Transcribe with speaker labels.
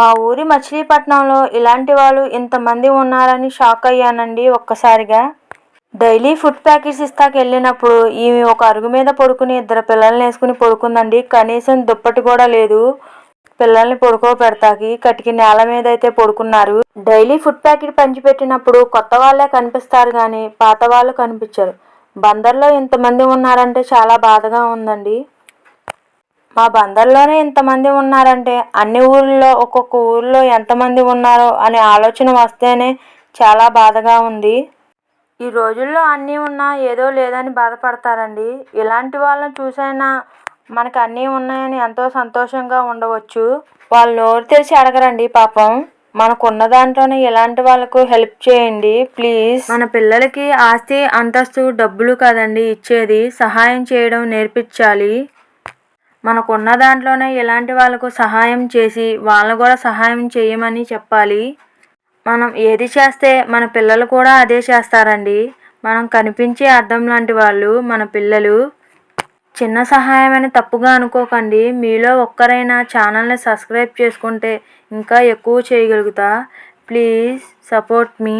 Speaker 1: మా ఊరి మచిలీపట్నంలో ఇలాంటి వాళ్ళు ఇంతమంది ఉన్నారని షాక్ అయ్యానండి ఒక్కసారిగా. డైలీ ఫుడ్ ప్యాకెట్స్ ఇస్తాకి వెళ్ళినప్పుడు ఈమె ఒక అరుగు మీద పడుకుని ఇద్దరు పిల్లల్ని వేసుకుని పడుకుందండి. కనీసం దుప్పటి కూడా లేదు. పిల్లల్ని పడుకోబెడతాకి కటికి నేల మీద అయితే పడుకున్నారు. డైలీ ఫుడ్ ప్యాకెట్ పంచిపెట్టినప్పుడు కొత్త వాళ్ళే కనిపిస్తారు కానీ పాత వాళ్ళు కనిపించరు. బందర్లో ఇంతమంది ఉన్నారంటే చాలా బాధగా ఉందండి. మా బందర్లోనే ఇంతమంది ఉన్నారంటే అన్ని ఊర్లో ఒక్కొక్క ఊర్లో ఎంతమంది ఉన్నారో అనే ఆలోచన వస్తేనే చాలా బాధగా ఉంది. ఈ రోజుల్లో అన్నీ ఉన్నా ఏదో లేదని బాధపడతారండి. ఇలాంటి వాళ్ళని చూసైనా మనకు అన్నీ ఉన్నాయని ఎంతో సంతోషంగా ఉండవచ్చు. వాళ్ళు నోరు తెరిచి అడగరండి పాపం. మనకున్న దాంట్లోనే ఇలాంటి వాళ్ళకు హెల్ప్ చేయండి ప్లీజ్. మన పిల్లలకి ఆస్తి అంతస్తు డబ్బులు కదండి ఇచ్చేది. సహాయం చేయడం నేర్పించాలి. మనకున్న దాంట్లోనే ఇలాంటి వాళ్ళకు సహాయం చేసి వాళ్ళని కూడా సహాయం చేయమని చెప్పాలి. మనం ఏది చేస్తే మన పిల్లలు కూడా అదే చేస్తారండి. మనం కనిపించే అర్థం లాంటి వాళ్ళు మన పిల్లలు. చిన్న సహాయమని తప్పుగా అనుకోకండి. మీలో ఒక్కరైనా ఛానల్ని సబ్స్క్రైబ్ చేసుకుంటే ఇంకా ఎక్కువ చేయగలుగుతా. Please support me